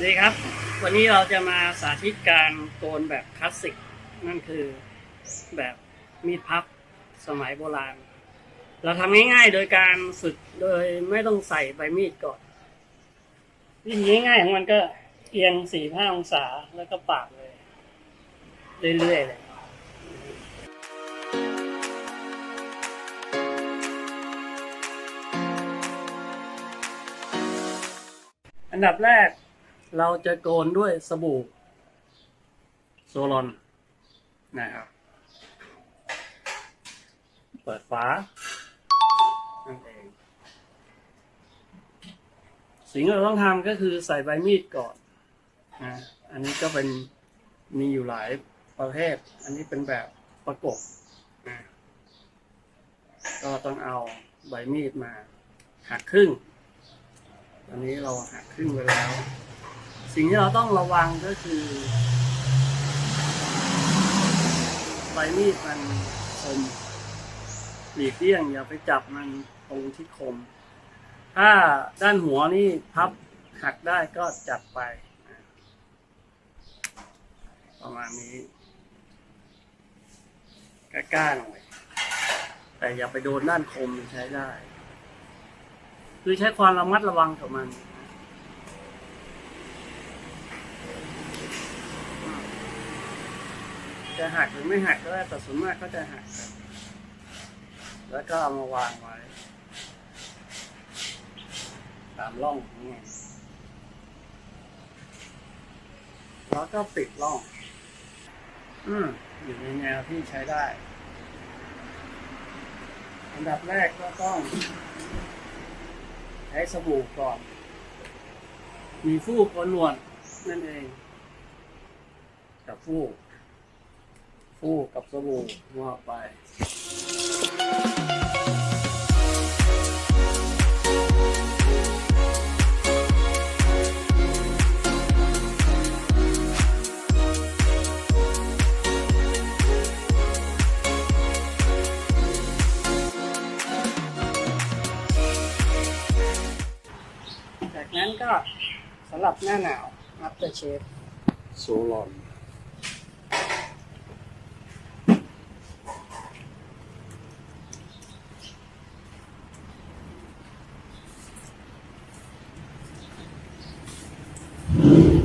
วัสดีครับ วันนี้เราจะมาสาธิตการโกนแบบคลาสสิก นั่นคือแบบมีดพับสมัยโบราณ เราทำง่ายๆโดยการฝึกโดยไม่ต้องใส่ใบมีดก่อน วิธีง่ายๆของมันก็เอียงสี่ห้าองศาแล้วก็ปาดเลย เรื่อยๆเลยอันดับแรก เราจะโกนด้วยสบู่โซลอนนะครับ เปิดฝาสิ่งที่เราต้องทำก็คือใส่ใบมีดก่อนนะอันนี้ก็เป็นมีอยู่หลายประเภท อันนี้เป็นแบบประกบนะก็ต้องเอาใบมีดมาหักครึ่ง ตอนนี้เราหักครึ่งไปแล้ว สิ่งที่เราต้องระวังก็คือใบมีดมันคมหลีกเลี่ยงอย่าไปจับมันตรงที่คม ถ้าด้านหัวนี่พับหักได้ก็จัดไป ประมาณนี้กล้าๆหน่อยแต่อย่าไปโดนด้านคมใช้ได้ คือใช้ความระมัดระวังกับมัน จะหักหรือไม่หักก็ได้แต่ส่วนมากก็จะหักครับแล้วก็เอามาวางไว้ ตามร่องนี่แล้วก็ปิดร่อง อืมอยู่ในแนวที่ใช้ได้ อันดับแรกก็ต้อง ใช้สบู่ก่อน มีฟูกโกนหนวดนั่นเอง กับฟูก ฟูกกับสบู่มั่วไปจากนั้นก็สำหรับหน้าหนาวอัปเตอร์เชฟโซลอน จ